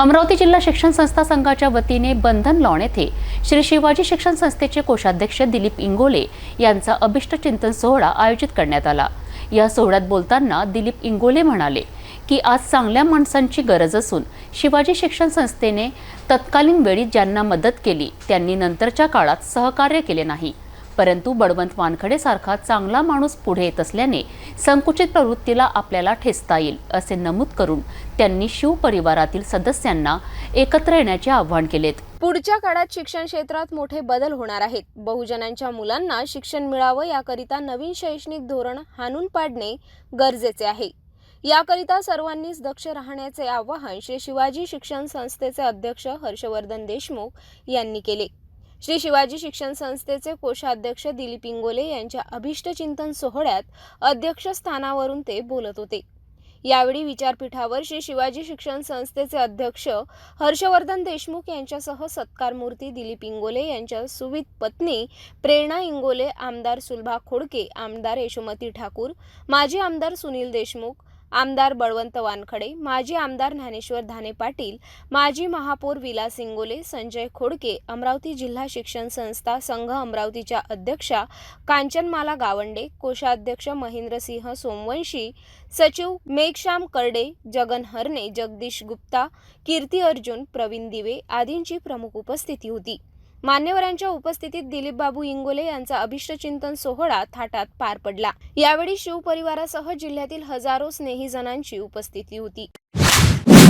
अमरावती जिल्हा शिक्षण संस्था संघाच्या वतीने बंधन लॉन येथे श्री शिवाजी शिक्षण संस्थेचे कोषाध्यक्ष दिलीप इंगोले यांचा अभिष्ट चिंतन सोहळा आयोजित करण्यात आला. या सोहळ्यात बोलताना दिलीप इंगोले म्हणाले की आज चांगल्या माणसांची गरज असून शिवाजी शिक्षण संस्थेने तत्कालीन वेळी ज्यांना मदत केली त्यांनी नंतरच्या काळात सहकार्य केले नाही. परंतु बळवंत वानखडे सारखा चांगला माणूस पुढे येत असल्याने संकुचित प्रवृत्तीला आपल्याला ठेचता येईल असे नमूद करून त्यांनी शिव परिवारातील सदस्यांना एकत्र येण्याचे आवाहन केलेत. पुढच्या काळात शिक्षण क्षेत्रात मोठे बदल होणार आहेत. बहुजनांच्या मुलांना शिक्षण मिळावं याकरिता नवीन शैक्षणिक धोरण हाणून पाडणे गरजेचे आहे. याकरिता सर्वांनीच दक्ष राहण्याचे आवाहन श्री शिवाजी शिक्षण संस्थेचे अध्यक्ष हर्षवर्धन देशमुख यांनी केले. श्री शिवाजी शिक्षण संस्थेचे कोषाध्यक्ष दिलीप इंगोले यांच्या अभिष्ट चिंतन सोहळ्यात अध्यक्षस्थानावरून ते बोलत होते. यावेळी विचारपीठावर श्री शिवाजी शिक्षण संस्थेचे अध्यक्ष हर्षवर्धन देशमुख यांच्यासह सत्कार मूर्ती दिलीप इंगोले यांच्या सुवित पत्नी प्रेरणा इंगोले आमदार सुलभा खोडके आमदार यशोमती ठाकूर माजी आमदार सुनील देशमुख आमदार बळवंत वानखडे माजी आमदार ज्ञानेश्वर धाने पाटील माजी महापौर विलास इंगोले संजय खोडके अमरावती जिल्हा शिक्षण संस्था संघ अमरावतीच्या अध्यक्षा कांचनमाला गावंडे कोषाध्यक्ष महेंद्रसिंह सोमवंशी सचिव मेघश्याम कर्डे जगन हरणे जगदीश गुप्ता कीर्ती अर्जुन प्रवीण दिवे आदींची प्रमुख उपस्थिती होती. मान्यवरांच्या उपस्थितीत दिलीप बाबू इंगोले यांचा अभिष्टचिंतन सोहळा थाटात पार पडला. यावेळी शिव परिवारासह जिल्ह्यातील हजारो स्नेहीजनांची उपस्थिती होती.